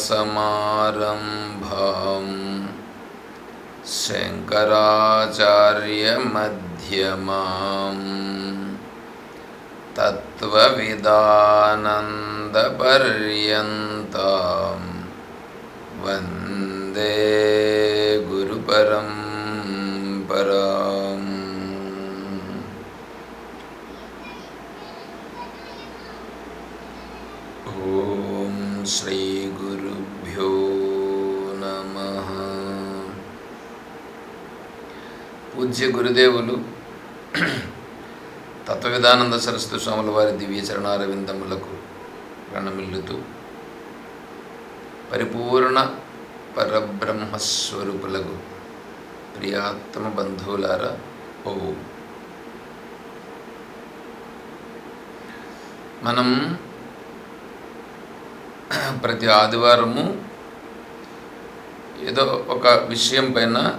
सदाशिवसमारम्भां शङ्कराचार्यमध्यमाम्। तत्त्वविदानन्दपर्यन्तां वन्दे गुरुपरम्पराम्। ॐ श्रीगुरुभ्यो పూజ్య గురుదేవులు తత్వవిధానంద సరస్వతి స్వాముల వారి దివ్య చరణారవిందములకు ప్రణమిల్లుతూ పరిపూర్ణ పరబ్రహ్మస్వరూపులకు ప్రియాత్మ బంధువులారా ఓ. మనం ప్రతి ఆదివారము ఏదో ఒక విషయం పైన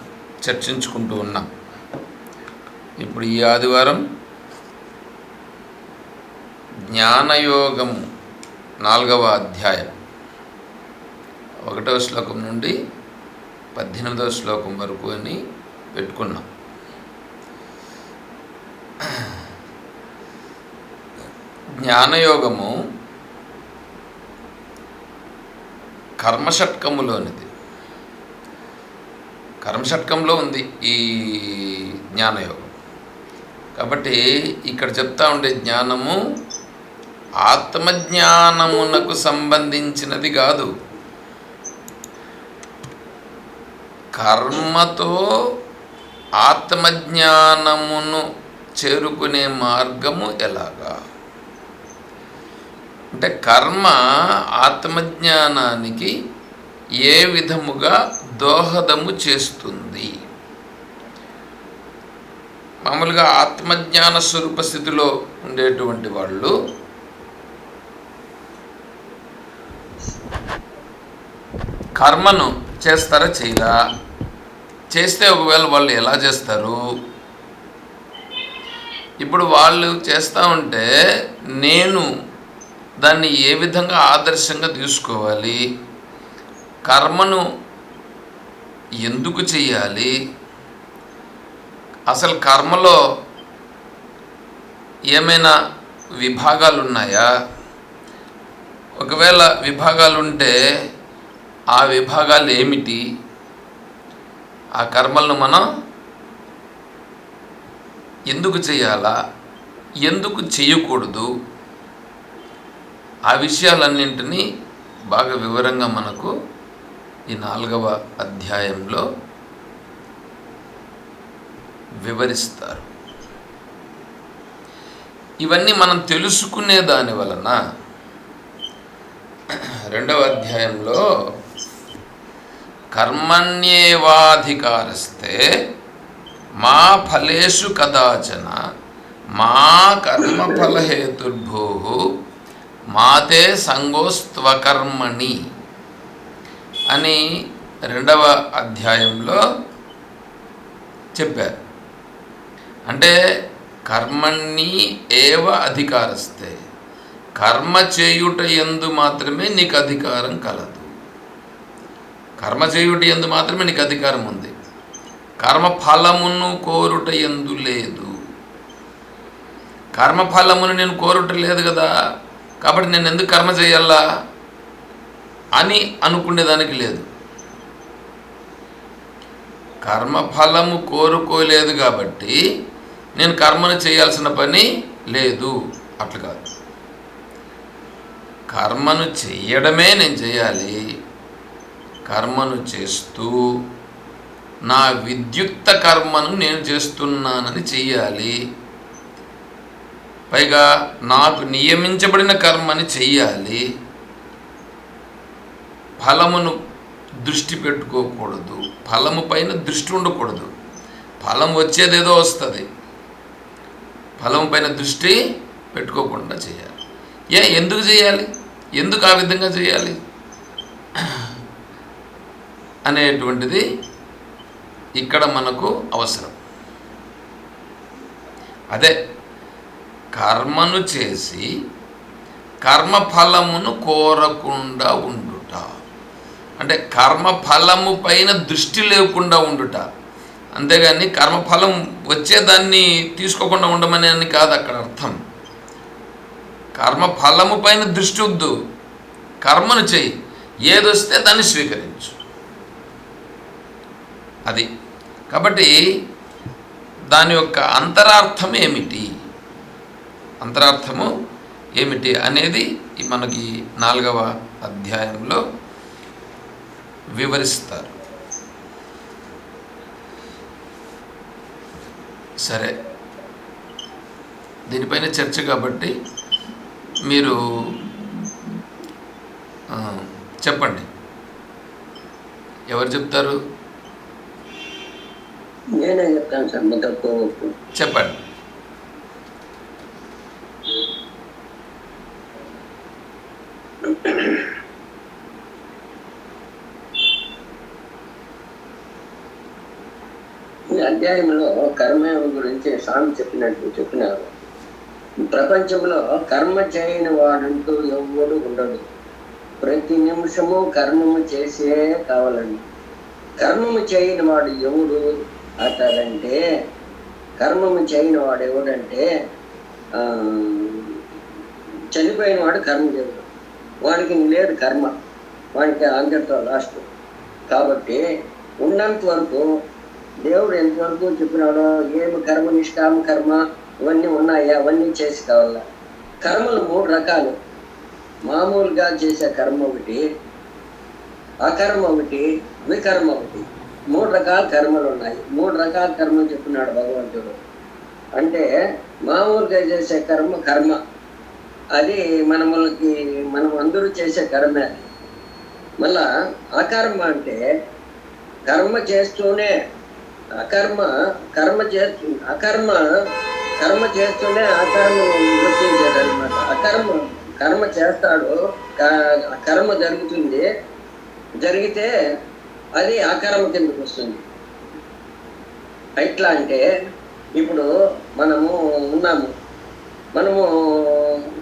చర్చించుకుంటూ ఉన్నాం. ఇప్పుడు ఈ ఆదివారం జ్ఞానయోగం నాలుగవ అధ్యాయం. ఒకటవ శ్లోకం నుండి పద్దెనిమిదవ శ్లోకం వరకు అని పెట్టుకున్నాం. జ్ఞానయోగము కర్మషట్కములోనిది. కర్మషట్కంలో ఉంది ఈ జ్ఞానయోగం. కాబట్టి ఇక్కడ చెప్తా ఉండే జ్ఞానము ఆత్మజ్ఞానమునకు సంబంధించినది కాదు. కర్మతో ఆత్మజ్ఞానమును చేరుకునే మార్గము ఎలాగా? అంటే కర్మ ఆత్మజ్ఞానానికి ఏ విధముగా దోహదము చేస్తుంది? మామూలుగా ఆత్మజ్ఞాన స్వరూప స్థితిలో ఉండేటువంటి వాళ్ళు కర్మను చేస్తారా చేయరా? చేస్తే ఒకవేళ వాళ్ళు ఎలా చేస్తారు? ఇప్పుడు వాళ్ళు చేస్తూ ఉంటే నేను దాన్ని ఏ విధంగా ఆదర్శంగా తీసుకోవాలి? కర్మను ఎందుకు చేయాలి? అసలు కర్మలో ఏమైనా విభాగాలు ఉన్నాయా ఒకవేళ విభాగాలు ఉంటే ఆ విభాగాలు ఏమిటి? ఆ కర్మలను మనం ఎందుకు చేయాలా? ఎందుకు చేయకూడదు? ఆ విషయాలన్నింటినీ బాగా వివరంగా మనకు ఈ నాలుగవ అధ్యాయంలో వివరిస్తారు. ఇవన్నీ మనం తెలుసుకునే దాని వలన రెండవ అధ్యాయంలో కర్మణ్యేవాధికారస్తే మా ఫలేషు కదాచన మా కర్మఫలహేతుర్భూ మాతే సంగోస్త్వకర్మణి అని రెండవ అధ్యాయంలో చెప్పారు. అంటే కర్మణి ఏవ అధికారస్తే. కర్మ చేయుట ఎందు మాత్రమే నీకు అధికారం కలదు. కర్మ చేయుట ఎందు మాత్రమే నీకు అధికారం ఉంది. కర్మ ఫలమును కోరుట ఎందు లేదు. కర్మఫలమును నేను కోరుట లేదు కదా కాబట్టి నేను ఎందుకు కర్మ చేయాలా అని అనుకునేదానికి లేదు. కర్మఫలము కోరుకోలేదు కాబట్టి నేను కర్మను చేయాల్సిన పని లేదు. అట్లు కాదు. కర్మను చేయడమే నేను చేయాలి. కర్మను చేస్తూ నా విద్యుక్త కర్మను నేను చేస్తున్నానని చెయ్యాలి. పైగా నాకు నియమించబడిన కర్మని చెయ్యాలి. ఫలమును దృష్టి పెట్టుకోకూడదు. ఫలము పైన దృష్టి ఉండకూడదు. ఫలం వచ్చేదేదో వస్తుంది. ఫలం పైన దృష్టి పెట్టుకోకుండా చేయాలి. ఏ ఎందుకు చేయాలి? ఎందుకు ఆ విధంగా చేయాలి? అనేటువంటిది ఇక్కడ మనకు అవసరం. అదే కర్మను చేసి కర్మఫలమును కోరకుండా ఉండుట. అంటే కర్మఫలము పైన దృష్టి లేకుండా ఉండుట. అంతేగాని కర్మఫలం వచ్చేదాన్ని తీసుకోకుండా ఉండమని అని కాదు అక్కడ అర్థం. కర్మఫలము పైన దృష్టి వద్దు. కర్మను చేయి ఏదొస్తే దాన్ని స్వీకరించు. అది. కాబట్టి దాని యొక్క అంతరార్థం ఏమిటి? అంతరార్థము ఏమిటి అనేది మనకి నాలుగవ అధ్యాయంలో వివరిస్తారు. సరే. దీనిపైన చర్చ కాబట్టి మీరు చెప్పండి. ఎవరు చెప్తారు? నేనే చెప్తాను సార్ చెప్పండి. ఈ అధ్యాయంలో కర్మయోగం గురించి స్వామి చెప్పినట్టు చెప్పినారు. ప్రపంచంలో కర్మ చేయని వాడంటూ ఎవ్వడు ఉండడు. ప్రతి నిమిషము కర్మము చేసే కావాలండి. కర్మము చేయని వాడు ఎవడు? అంటాడంటే కర్మము చేయని వాడు ఎవడంటే చనిపోయిన వాడు కర్మ చేయడు వాడికి లేదు కర్మ. వాడికి అంతటితో లాస్ట్. కాబట్టి ఉన్నంత వరకు దేవుడు ఎంతవరకు చెప్పినాడో ఏమి కర్మ నిష్కామ కర్మ ఇవన్నీ ఉన్నాయా? అవన్నీ చేసి కావాలా? కర్మలు మూడు రకాలు. మామూలుగా చేసే కర్మ ఒకటి అకర్మ ఒకటి వికర్మ ఒకటి. మూడు రకాల కర్మలు ఉన్నాయి. మూడు రకాల కర్మలు చెప్పినాడు భగవంతుడు. అంటే మామూలుగా చేసే కర్మ కర్మ. అది మనములకి మనం అందరూ చేసే కర్మే మళ్ళా అకర్మ అంటే కర్మ చేస్తూనే అకర్మ కర్మ చేస్తూ అకర్మ కర్మ చేస్తూనే అకర్మ గుర్తించేదన్నమాట అకర్మ కర్మ చేస్తాడు కర్మ జరుగుతుంది. జరిగితే అది అకర్మ కిందకు వస్తుంది. ఎట్లా అంటే ఇప్పుడు మనము ఉన్నాము. మనము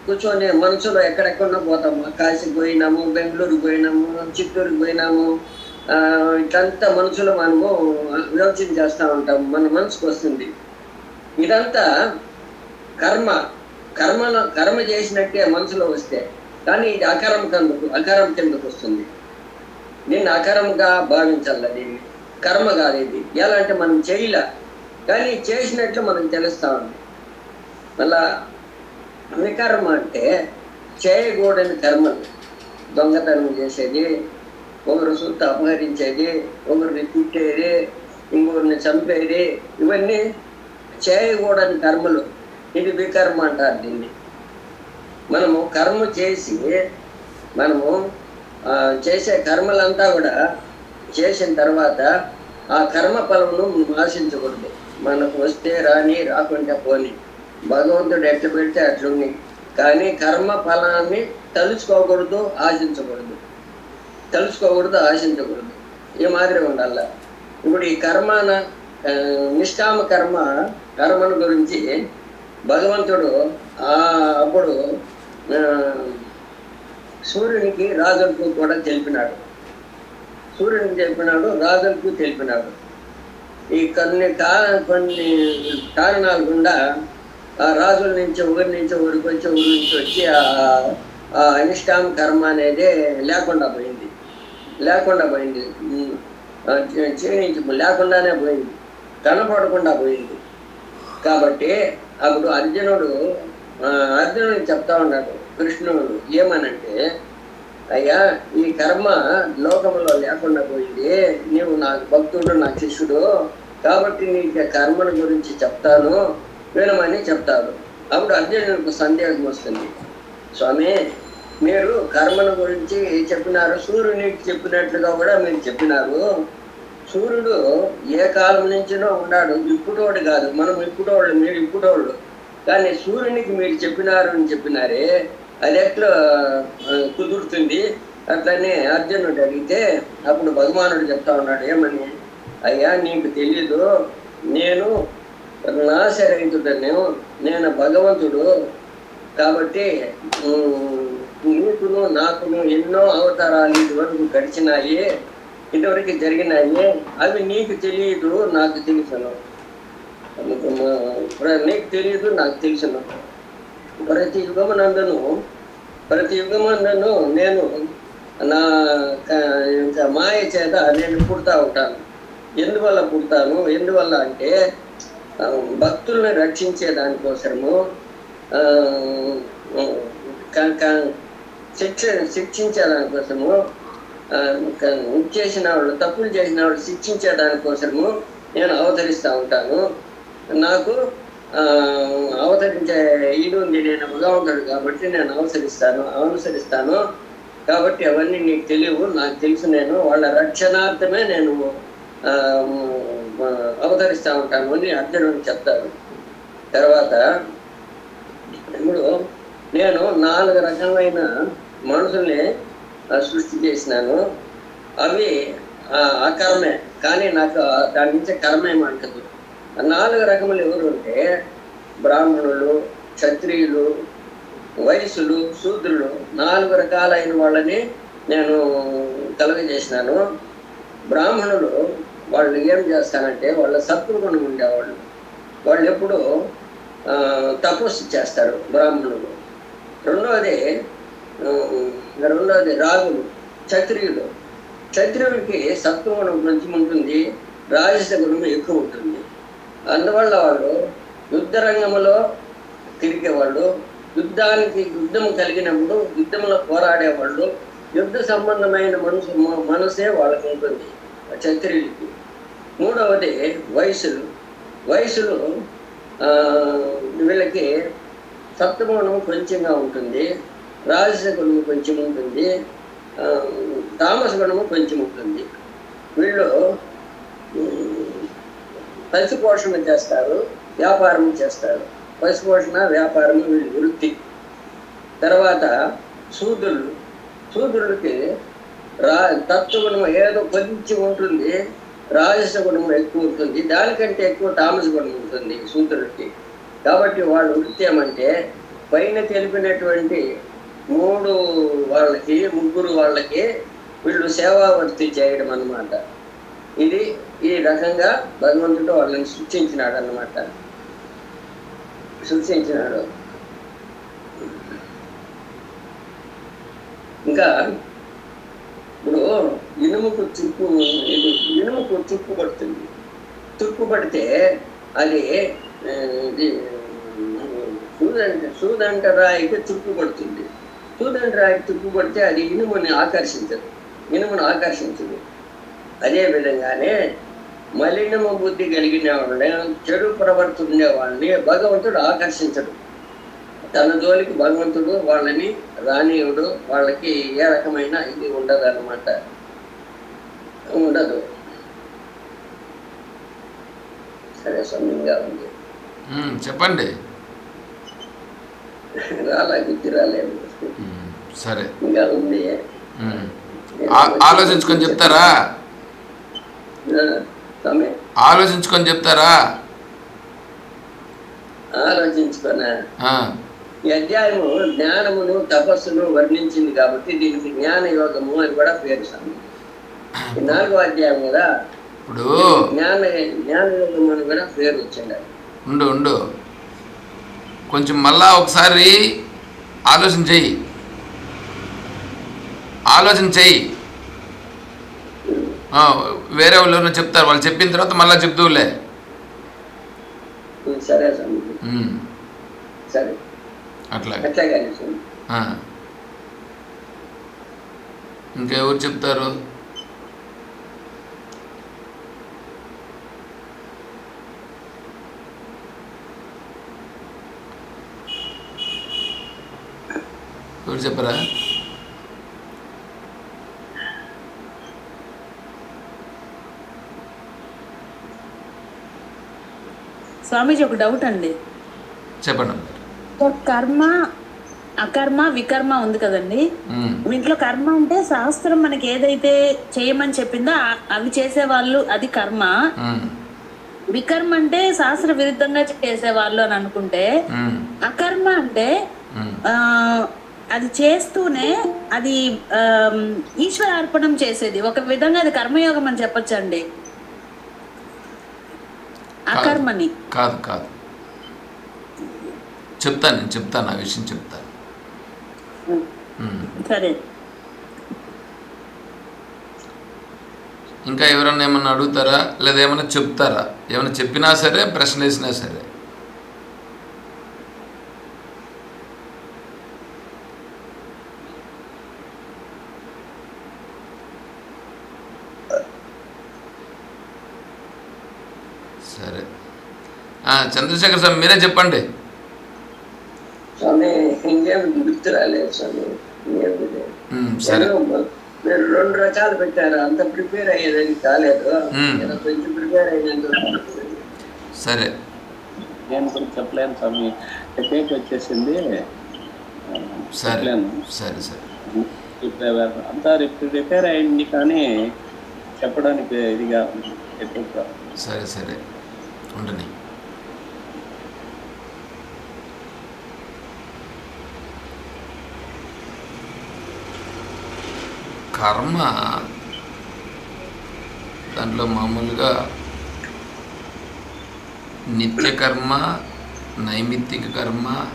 కూర్చొని మనసులో ఎక్కడెక్కడ పోతాము. కాశీకి పోయినాము బెంగళూరుకి పోయినాము చిత్తూరుకి పోయినాము ఇదంతా మనసులో మనము యోచన చేస్తూ ఉంటాం మన మనసుకు వస్తుంది. ఇదంతా కర్మ. కర్మలో కర్మ చేసినట్టే మనసులో వస్తే కానీ ఇది అకరం కిందకు అకరం కిందకు వస్తుంది. నేను అకరంగా భావించాలి దీన్ని కర్మ కాదు ఇది. ఎలా అంటే మనం చేయలే. కానీ చేసినట్లు మనకు తెలుస్తా ఉంది మళ్ళా వికర్మ అంటే చేయకూడని కర్మలు. దొంగతనం చేసేది ఒకరు సొత్తు అపహరించేది ఒకరిని తిట్టేది ఇంకొకరిని చంపేది ఇవన్నీ చేయకూడని కర్మలు ఇది వికర్మ అంటారు దీన్ని మనము కర్మ చేసి మనము చేసే కర్మలంతా కూడా చేసిన తర్వాత ఆ కర్మ ఫలమును ఆశించకూడదు మనకు వస్తే రాని రాకుండా పోని భగవంతుడు ఎట్లా పెడితే అట్లుంది కానీ కర్మ ఫలాన్ని తలుచుకోకూడదు ఆశించకూడదు తెలుసుకోకూడదు ఆశించకూడదు. ఈ మాదిరి ఉండాల? ఇప్పుడు ఈ కర్మన నిష్కామ కర్మ కర్మను గురించి భగవంతుడు ఆ అప్పుడు సూర్యునికి రాజులకు కూడా తెలిపినాడు. సూర్యునికి తెలిపినాడు రాజులకు తెలిపినాడు. ఈ కొన్ని కా కొన్ని కారణాల గుండా ఆ రాజుల నుంచి ఊరి నుంచి ఊరికి వచ్చి ఊరి నుంచి వచ్చి ఆ ఆ అనిష్టామ కర్మ అనేది లేకుండా పోయింది. లేకుండా పోయింది. చేయించు క్షీణించి లేకుండానే పోయింది. కనపడకుండా పోయింది. కాబట్టి అప్పుడు అర్జునుడు అర్జునుడికి చెప్తా ఉన్నాడు కృష్ణుడు ఏమనంటే అయ్యా ఈ కర్మ లోకంలో లేకుండా పోయింది. నీవు నాకు భక్తుడు నా శిష్యుడు. కాబట్టి నీకు కర్మల గురించి చెప్తాను. వినమని చెప్తాడు. అప్పుడు అర్జునుడికి సందేహం వస్తుంది. స్వామి మీరు కర్మను గురించి చెప్పినారు సూర్యునికి చెప్పినట్లుగా కూడా మీరు చెప్పినారు. సూర్యుడు ఏ కాలం నుంచినో ఉన్నాడు ఇప్పుడోడు కాదు. మనం ఇప్పుడోళ్ళు మీరు ఇప్పుడోళ్ళు కానీ సూర్యునికి మీరు చెప్పినారు అని చెప్పినారే అది ఎట్లా కుదురుతుంది? అట్లనే అర్జునుడు అడిగితే అప్పుడు భగవానుడు చెప్తా ఉన్నాడు ఏమని? అయ్యా నీకు తెలీదు. నేను నాశరహితుడను నేను భగవంతుడు. కాబట్టి నీకును నాకును ఎన్నో అవతారాలు ఇదివరకు గడిచినాయి ఇంతవరకు జరిగినాయి అవి నీకు తెలియదు నాకు తెలుసును. నీకు తెలియదు నాకు తెలుసును. ప్రతి యుగమునందును ప్రతి యుగమునందును నేను నా క- ఇంకా మాయ చేత నేను పుడతా ఉంటాను. ఎందువల్ల పుడతాను? ఎందువల్ల అంటే భక్తుల్ని రక్షించే దానికోసము శిక్ష శిక్షించే కోసము చేసిన వాళ్ళు తప్పులు చేసిన వాళ్ళు శిక్షించే దానికోసము నేను అవతరిస్తూ ఉంటాను. నాకు అవతరించే ఈడుంది నేను భగవంతుడు కాబట్టి నేను అవసరిస్తాను అనుసరిస్తాను. కాబట్టి అవన్నీ నీకు తెలియవు నాకు తెలుసు నేను వాళ్ళ రక్షణార్థమే నేను అవతరిస్తూ ఉంటాను అని అర్జునుడు చెప్తారు తర్వాత ఇప్పుడు నేను నాలుగు రకమైన మనుషుల్ని సృష్టి చేసినాను. అవి ఆ, కర్మే. కానీ నాకు దాని నుంచి కర్మేం అంటదు ఆ నాలుగు రకములు ఎవరు అంటే బ్రాహ్మణులు క్షత్రియులు వయసులు శూద్రులు నాలుగు రకాలైన వాళ్ళని నేను కలుగజేసినాను. బ్రాహ్మణులు వాళ్ళు ఏం చేస్తారంటే వాళ్ళ సత్వగుణం ఉండేవాళ్ళు. వాళ్ళు ఎప్పుడు తపస్సు చేస్తారు బ్రాహ్మణులు. రెండవది ఆ, రెండవది రాజులు క్షత్రియులు క్షత్రియుడికి సత్వగుణం కొంచెం ఉంటుంది రాజస గుణం ఎక్కువ ఉంటుంది అందువల్ల వాళ్ళు యుద్ధ రంగంలో తిరిగేవాళ్ళు యుద్ధానికి యుద్ధం కలిగినప్పుడు యుద్ధంలో పోరాడేవాళ్ళు యుద్ధ సంబంధమైన మనసు మనసే వాళ్ళకు ఉంటుంది క్షత్రియులకి మూడవది వయసులు వయసులు వీళ్ళకి సప్తగుణం కొంచెంగా ఉంటుంది. రాజస గుణము కొంచెం ఉంటుంది తామస గుణము కొంచెం ఉంటుంది. వీళ్ళు పశుపోషణ పోషణ చేస్తారు వ్యాపారం చేస్తారు. పశుపోషణ వ్యాపారం వీళ్ళు వృత్తి. తర్వాత శూద్రులు శూద్రులకి రా తత్వగుణం ఏదో కొంచెం ఉంటుంది రాజస గుణం ఎక్కువ ఉంటుంది. దానికంటే ఎక్కువ తామస గుణం ఉంటుంది శూద్రులకి కాబట్టి వాళ్ళ వృత్తి ఏమంటే పైన తెలిపినటువంటి మూడు వాళ్ళకి ముగ్గురు వాళ్ళకి వీళ్ళు సేవా వృత్తి చేయడం అన్నమాట. ఇది ఈ రకంగా భగవంతుడు వాళ్ళని సృష్టించినాడు అన్నమాట సృష్టించినాడు. ఇంకా ఇప్పుడు ఇనుముకు తుప్పు ఇనుముకు తుప్పు పడుతుంది. తుప్పు పడితే అది ఇది సూదంట సూదంట రాయికి తుప్పు పడుతుంది. సూదంట రాయికి తుప్పు పడితే అది ఇనుముని ఆకర్షించదు ఇనుమును ఆకర్షించదు. అదే విధంగానే మలినమ బుద్ధి కలిగిన వాళ్ళని చెడు ప్రవర్తి ఉండే వాళ్ళని భగవంతుడు ఆకర్షించడు. తన జోలికి భగవంతుడు వాళ్ళని రానీయుడు వాళ్ళకి ఏ రకమైన ఇది ఉండదు అనమాట ఉండదు. సరే సొమ్మింగా ఉంది. చెప్పండి. రాలా గుర్తు రాలేదు. సరే. ఇంకా ఉంది. ఆలోచించుకొని చెప్తారా? ఆలోచించుకొని చెప్తారా? ఆలోచించుకున్నా ఈ అధ్యాయము జ్ఞానమును తపస్సును వర్ణించింది కాబట్టి దీనికి జ్ఞాన యోగము అని కూడా పేరు ఈ నాలుగో అధ్యాయం కదా. ఇప్పుడు జ్ఞాన జ్ఞాన యోగం అని కూడా పేరు వచ్చింది. ఉండు ఉండు. కొంచెం మళ్ళా ఒకసారి ఆలోచన చెయ్యి ఆలోచన చెయ్యి వేరే వాళ్ళు చెప్తారు. వాళ్ళు చెప్పిన తర్వాత మళ్ళీ చెప్తూలే అట్లా. ఇంకెవరు చెప్తారు? ఎవరు చెప్పరా? స్వామీజీ ఒక డౌట్ అండి. చెప్పండి. కర్మ అకర్మ వికర్మ ఉంది కదండి. వీటిలో కర్మ అంటే శాస్త్రం మనకి ఏదైతే చేయమని చెప్పిందో అవి చేసే వాళ్ళు అది కర్మ. వికర్మ అంటే శాస్త్ర విరుద్ధంగా చేసే వాళ్ళు అని అనుకుంటే అకర్మ అంటే అది చేస్తూనే అది ఈశ్వర అర్పణం చేసేది. ఒక విధంగా అది కర్మయోగం అని చెప్పొచ్చండి. అకర్మని. కాదు కాదు. చెప్తాను నేను చెప్తాను ఆ విషయం చెప్తాను. సరే. ఇంకా ఎవరన్నా ఏమన్నా అడుగుతారా? లేదా ఏమన్నా చెప్తారా? ఏమైనా చెప్పినా సరే ప్రశ్న వేసినా సరే ఆ, చంద్రశేఖర్ సార్ మీరే చెప్పండి. స్వామి ఇంకేం గుర్తు రాలేదు స్వామి సరే. మీరు రెండు రకాలు పెట్టారు అంత ప్రిపేర్ అయ్యేదని కాలేదు. కొంచెం ప్రిపేర్ అయినందుకు సరే. నేను కూడా చెప్పలేను స్వామి. టెక్నిక్ వచ్చేసింది. సరే సరే సరే. ఇప్పుడు అంతా రిపేర్ అయింది కానీ చెప్పడానికి ఇదిగా సరే సరే. ఉండని. కర్మ. దాంట్లో మామూలుగా నిత్యకర్మ నైమిత్తిక కర్మ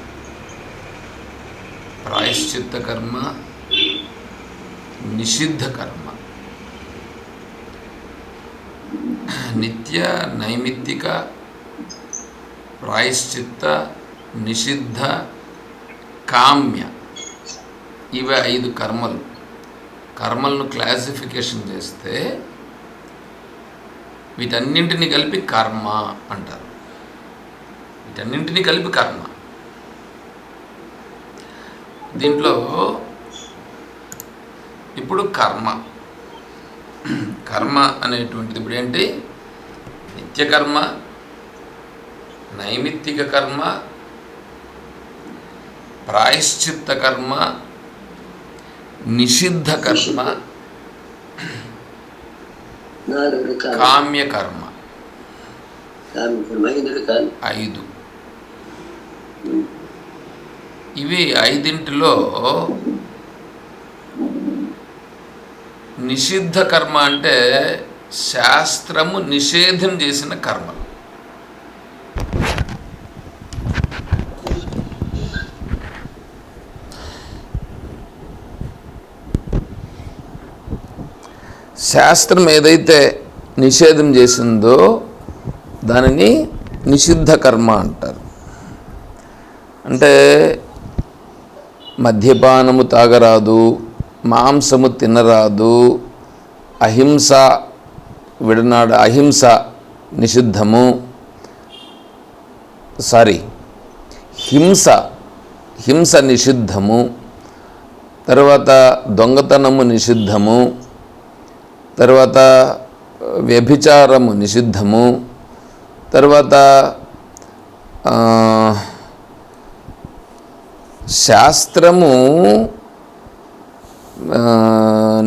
ప్రాయశ్చిత్త కర్మ నిషిద్ధ కర్మ. నిత్య నైమిత్తిక ప్రాయశ్చిత్త నిషిద్ధ కామ్య ఇవి ఐదు కర్మలు. కర్మలను క్లాసిఫికేషన్ చేస్తే వీటన్నింటిని కలిపి కర్మ అంటారు. వీటన్నింటిని కలిపి కర్మ. దీంట్లో ఇప్పుడు కర్మ. కర్మ అనేటువంటిది ఇప్పుడు ఏంటి? నిత్యకర్మ నైమిత్తిక కర్మ ప్రాయశ్చిత్త కర్మ నిషిద్ధ కర్మ కామ్య కర్మ. ఐదు. ఇవి ఐదింటిలో నిషిద్ధ కర్మ అంటే శాస్త్రము నిషేధం చేసిన కర్మలు శాస్త్రం ఏదైతే నిషేధం చేసిందో దానిని నిషిద్ధ కర్మ అంటారు. అంటే మద్యపానము తాగరాదు మాంసము తినరాదు అహింస విడనాడ అహింస నిషిద్ధము సారీ హింస హింస నిషిద్ధము తర్వాత దొంగతనము నిషిద్ధము తర్వాత వ్యభిచారము నిషిద్ధము. తర్వాత శాస్త్రము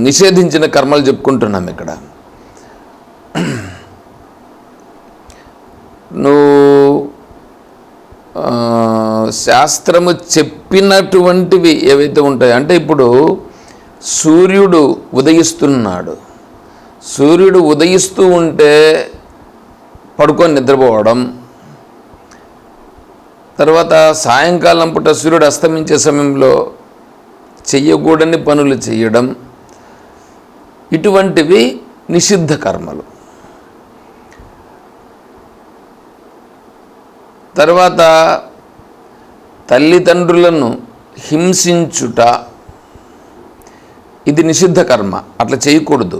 నిషేధించిన కర్మలు చెప్పుకుంటున్నాం ఇక్కడ. నువ్వు శాస్త్రము చెప్పినటువంటివి ఏవైతే ఉంటాయో అంటే ఇప్పుడు సూర్యుడు ఉదయిస్తున్నాడు. సూర్యుడు ఉదయిస్తూ ఉంటే పడుకొని నిద్రపోవడం. తర్వాత సాయంకాలం పూట సూర్యుడు అస్తమించే సమయంలో చెయ్యకూడని పనులు చేయడం ఇటువంటివి నిషిద్ధ కర్మలు. తర్వాత తల్లిదండ్రులను హింసించుట. ఇది నిషిద్ధ కర్మ. అట్లా చేయకూడదు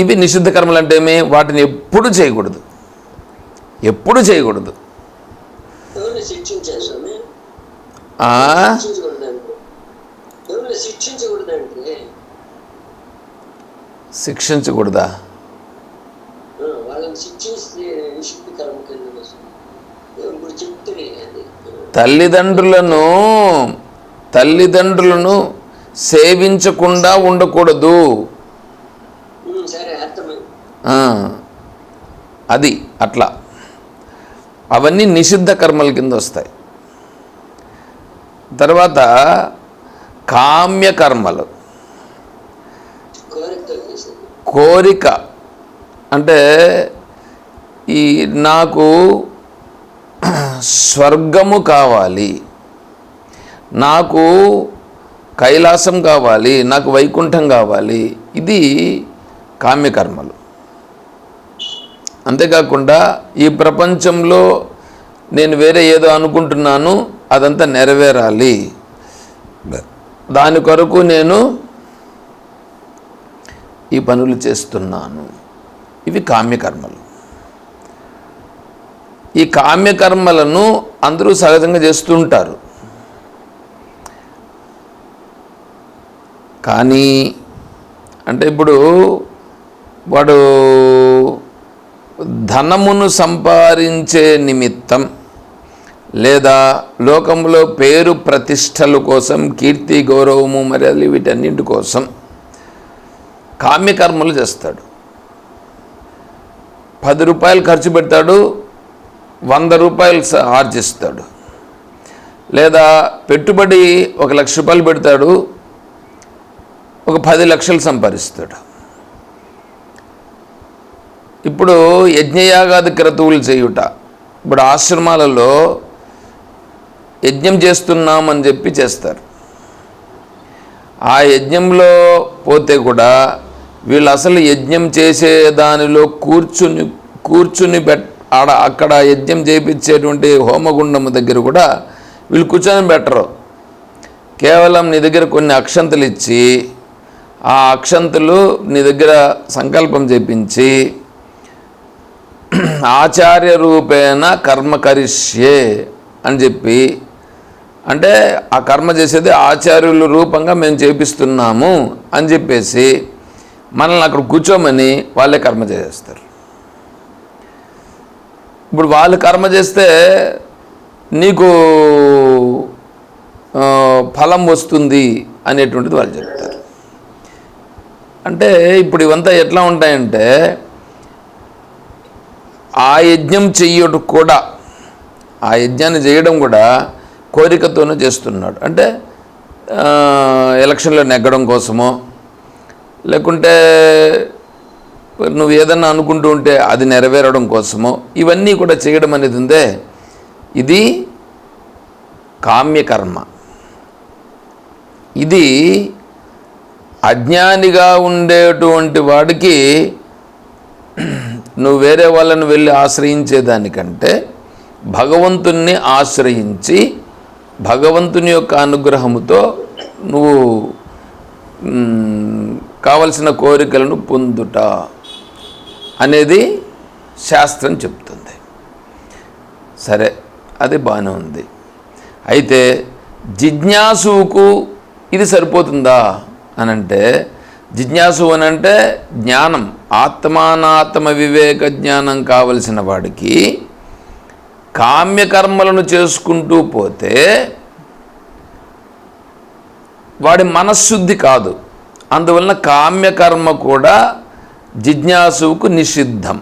ఇవి నిషిద్ధ కర్మలు అంటే ఏమి వాటిని ఎప్పుడు చేయకూడదు. ఎప్పుడు చేయకూడదు. శిక్షించకూడదా? తల్లిదండ్రులను తల్లిదండ్రులను సేవించకుండా ఉండకూడదు ఉమ్, సరే అర్థమైంది ఆ, అది అట్లా. అవన్నీ నిషిద్ధ కర్మల కింద వస్తాయి. తర్వాత కామ్య కర్మలు. కోరిక అంటే ఈ నాకు స్వర్గము కావాలి నాకు కైలాసం కావాలి నాకు వైకుంఠం కావాలి ఇది కామ్యకర్మలు అంతేకాకుండా ఈ ప్రపంచంలో నేను వేరే ఏదో అనుకుంటున్నాను అదంతా నెరవేరాలి. దాని కొరకు నేను ఈ పనులు చేస్తున్నాను. ఇవి కామ్యకర్మలు. ఈ కామ్యకర్మలను అందరూ సహజంగా చేస్తుంటారు. కానీ అంటే ఇప్పుడు వాడు ధనమును సంపాదించే నిమిత్తం లేదా లోకంలో పేరు ప్రతిష్టల కోసం కీర్తి గౌరవము మర్యాదలు వీటన్నింటి కోసం కామ్యకర్మలు చేస్తాడు. పది రూపాయలు ఖర్చు పెడతాడు వంద రూపాయలు స- ఆర్జిస్తాడు. లేదా పెట్టుబడి ఒక లక్ష రూపాయలు పెడతాడు ఒక పది లక్షలు సంపాదిస్తాడు. ఇప్పుడు యజ్ఞయాగాది క్రతువులు చేయుట. ఇప్పుడు ఆశ్రమాలలో యజ్ఞం చేస్తున్నామని చెప్పి చేస్తారు. ఆ యజ్ఞంలో పోతే కూడా వీళ్ళు అసలు యజ్ఞం చేసే దానిలో కూర్చుని కూర్చుని పెట్ ఆడ అక్కడ యజ్ఞం చేయించేటువంటి హోమగుండము దగ్గర కూడా వీళ్ళు కూర్చొని పెట్టరు. కేవలం నీ దగ్గర కొన్ని అక్షంతలు ఇచ్చి ఆ అక్షంతలు నీ దగ్గర సంకల్పం చేపించి ఆచార్య రూపేణ కర్మ కరిష్యే అని చెప్పి అంటే ఆ కర్మ చేసేది ఆచార్యుల రూపంగా మేము చేపిస్తున్నాము అని చెప్పేసి మనల్ని అక్కడ కూర్చోమని వాళ్ళే కర్మ చేసేస్తారు. ఇప్పుడు వాళ్ళు కర్మ చేస్తే నీకు ఫలం వస్తుంది అనేటువంటిది వాళ్ళు చెప్తారు. అంటే ఇప్పుడు ఇవంతా ఎట్లా ఉంటాయంటే ఆ యజ్ఞం చెయ్యడు కూడా ఆ యజ్ఞాన్ని చేయడం కూడా కోరికతోనే చేస్తున్నాడు. అంటే ఎలక్షన్లో నెగ్గడం కోసమో లేకుంటే నువ్వు ఏదన్నా అనుకుంటూ ఉంటే అది నెరవేరడం కోసమో ఇవన్నీ కూడా చేయడం అనేది ఉందే ఇది కామ్యకర్మ. ఇది అజ్ఞానిగా ఉండేటువంటి వాడికి నువ్వు వేరే వాళ్ళని వెళ్ళి ఆశ్రయించేదానికంటే భగవంతుణ్ణి ఆశ్రయించి భగవంతుని యొక్క అనుగ్రహముతో నువ్వు కావలసిన కోరికలను పొందుట అనేది శాస్త్రం చెప్తుంది. సరే అది బాగానే ఉంది. అయితే జిజ్ఞాసుకు ఇది సరిపోతుందా? అనంటే జిజ్ఞాసు అని అంటే జ్ఞానం. ఆత్మానాత్మ వివేక జ్ఞానం కావలసిన వాడికి కామ్యకర్మలను చేసుకుంటూ పోతే వాడి మనశ్శుద్ధి కాదు. అందువలన కామ్యకర్మ కూడా జిజ్ఞాసువుకు నిషిద్ధం.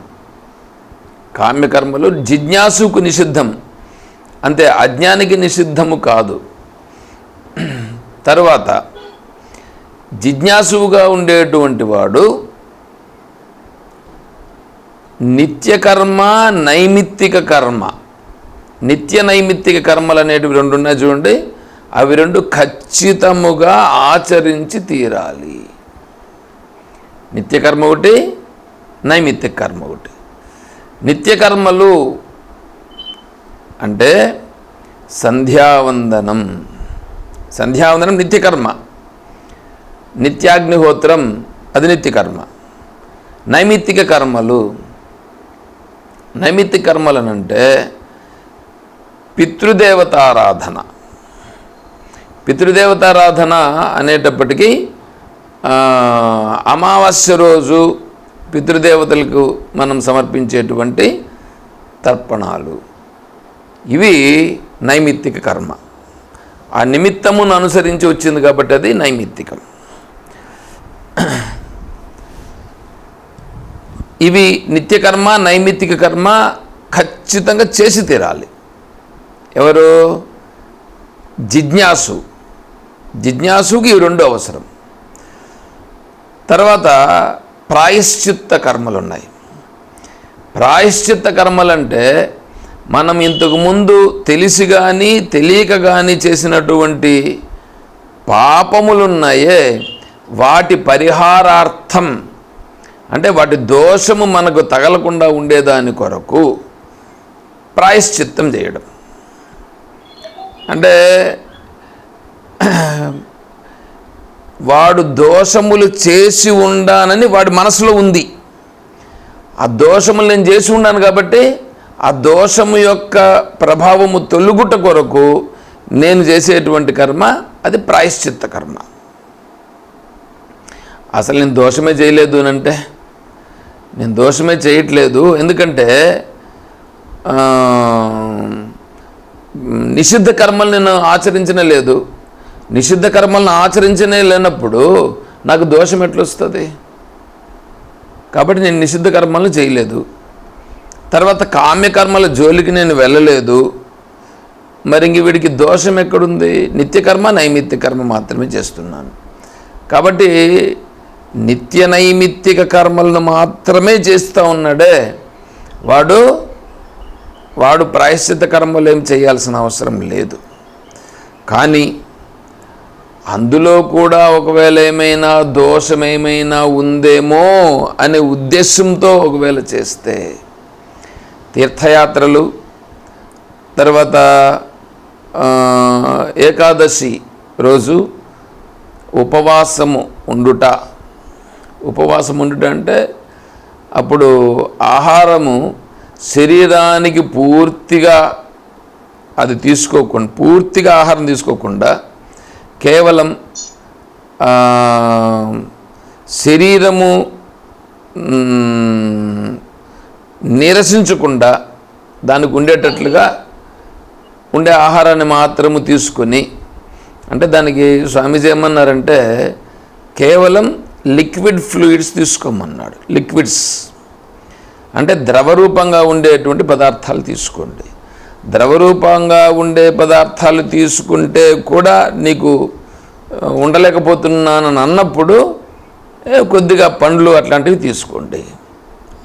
కామ్యకర్మలు జిజ్ఞాసుకు నిషిద్ధం. అంతే అజ్ఞానికి నిషిద్ధము కాదు. తరువాత జిజ్ఞాసువుగా ఉండేటువంటి వాడు నిత్యకర్మ నైమిత్తిక కర్మ. నిత్య నైమిత్తిక కర్మలు అనేటివి రెండు ఉన్నాయి చూడండి. అవి రెండు ఖచ్చితముగా ఆచరించి తీరాలి. నిత్యకర్మ ఒకటి నైమిత్తిక కర్మ ఒకటి. నిత్యకర్మలు అంటే సంధ్యావందనం. సంధ్యావందనం నిత్యకర్మ. నిత్యాగ్నిహోత్రం అది నిత్యకర్మ. నైమిత్తిక కర్మలు నైమిత్తిక కర్మలనంటే పితృదేవతారాధన. పితృదేవతారాధన అనేటప్పటికీ అమావాస్య రోజు పితృదేవతలకు మనం సమర్పించేటువంటి తర్పణాలు. ఇవి నైమిత్తిక కర్మ. ఆ నిమిత్తమును అనుసరించి వచ్చింది కాబట్టి అది నైమిత్తికం. ఇవి నిత్యకర్మ నైమిత్తిక కర్మ ఖచ్చితంగా చేసి తీరాలి. ఎవరు? జిజ్ఞాసు. జిజ్ఞాసుకి ఇవి రెండు అవసరం. తర్వాత ప్రాయశ్చిత్త కర్మలు ఉన్నాయి ప్రాయశ్చిత్త కర్మలంటే మనం ఇంతకుముందు తెలిసి కానీ తెలియక కానీ చేసినటువంటి పాపములున్నాయే వాటి పరిహారార్థం అంటే వాటి దోషము మనకు తగలకుండా ఉండేదాని కొరకు ప్రాయశ్చిత్తం చేయడం. అంటే వాడు దోషములు చేసి ఉండానని వాడి మనసులో ఉంది. ఆ దోషములు నేను చేసి ఉన్నాను కాబట్టి ఆ దోషము యొక్క ప్రభావము తొలుగుట కొరకు నేను చేసేటువంటి కర్మ అది ప్రాయశ్చిత్త కర్మ. అసలు నేను దోషమే చేయలేదు అని అంటే నేను దోషమే చేయట్లేదు. ఎందుకంటే నిషిద్ధ కర్మలు నేను ఆచరించనే లేదు. నిషిద్ధ కర్మలను ఆచరించనే లేనప్పుడు నాకు దోషం ఎట్లొస్తుంది? కాబట్టి నేను నిషిద్ధ కర్మలను చేయలేదు. తర్వాత కామ్యకర్మల జోలికి నేను వెళ్ళలేదు. మరి ఇంక వీడికి దోషం ఎక్కడుంది? నిత్యకర్మ నైమిత్య కర్మ మాత్రమే చేస్తున్నాను. కాబట్టి నిత్య నైమిత్తిక కర్మలను మాత్రమే చేస్తూ ఉన్నాడే. వాడు వాడు ప్రాయశ్చిత కర్మలు ఏం చేయాల్సిన అవసరం లేదు. కానీ అందులో కూడా ఒకవేళ ఏమైనా దోషం ఏమైనా ఉందేమో అనే ఉద్దేశంతో ఒకవేళ చేస్తే తీర్థయాత్రలు తర్వాత ఏకాదశి రోజు ఉపవాసము ఉండుట ఉపవాసం ఉండటంటే అంటే అప్పుడు ఆహారము శరీరానికి పూర్తిగా అది తీసుకోకుండా పూర్తిగా ఆహారం తీసుకోకుండా కేవలం శరీరము నిరసించకుండా దానికి ఉండేటట్లుగా ఉండే ఆహారాన్ని మాత్రము తీసుకొని అంటే దానికి స్వామీజీ ఏమన్నారంటే కేవలం లిక్విడ్ ఫ్లూయిడ్స్ తీసుకోమన్నాడు. లిక్విడ్స్. అంటే ద్రవరూపంగా ఉండేటువంటి పదార్థాలు తీసుకోండి. ద్రవరూపంగా ఉండే పదార్థాలు తీసుకుంటే కూడా నీకు ఉండలేకపోతున్నానని అన్నప్పుడు కొద్దిగా పండ్లు అట్లాంటివి తీసుకోండి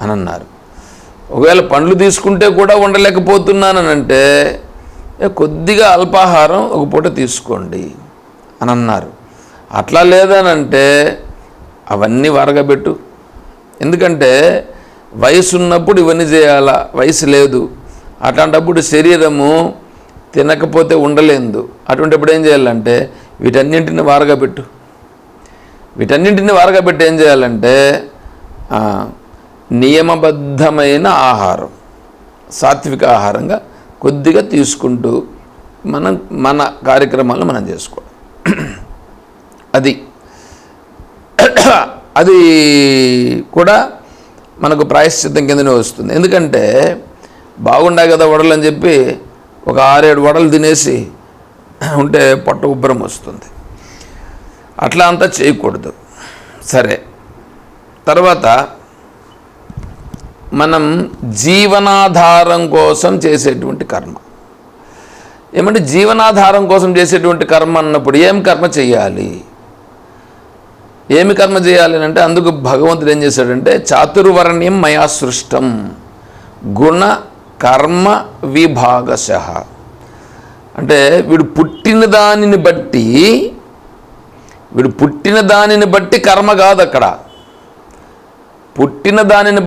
అని అన్నారు. ఒకవేళ పండ్లు తీసుకుంటే కూడా ఉండలేకపోతున్నానని అంటే కొద్దిగా అల్పాహారం ఒక పూట తీసుకోండి అని అన్నారు. అట్లా లేదనంటే అవన్నీ వరగబెట్టు. ఎందుకంటే వయసు ఉన్నప్పుడు ఇవన్నీ చేయాలా? వయసు లేదు. అట్లాంటప్పుడు శరీరము తినకపోతే ఉండలేదు. అటువంటిప్పుడు ఏం చేయాలంటే వీటన్నింటిని వారగబెట్టు. వీటన్నింటిని వారగబెట్టి ఏం చేయాలంటే నియమబద్ధమైన ఆహారం సాత్విక ఆహారంగా కొద్దిగా తీసుకుంటూ మనం మన కార్యక్రమాలు మనం చేసుకోవడం అది. అది కూడా మనకు ప్రాయశ్చిత్తం కిందనే వస్తుంది. ఎందుకంటే బాగుండా కదా వడలు అని చెప్పి ఒక ఆరేడు వడలు తినేసి ఉంటే పొట్ట ఉబ్బరం వస్తుంది. అట్లా అంతా చేయకూడదు. సరే. తర్వాత మనం జీవనాధారం కోసం చేసేటువంటి కర్మ. ఏమంటే జీవనాధారం కోసం చేసేటువంటి కర్మ అన్నప్పుడు ఏం కర్మ చేయాలి? ఏమి కర్మ చేయాలి అంటే అందుకు భగవంతుడు ఏం చేశాడంటే చాతుర్వర్ణ్యం మయా సృష్టం గుణ కర్మ విభాగశ. అంటే వీడు పుట్టిన దానిని బట్టి వీడు పుట్టిన దానిని బట్టి కర్మ కాదు అక్కడ. పుట్టిన దానిని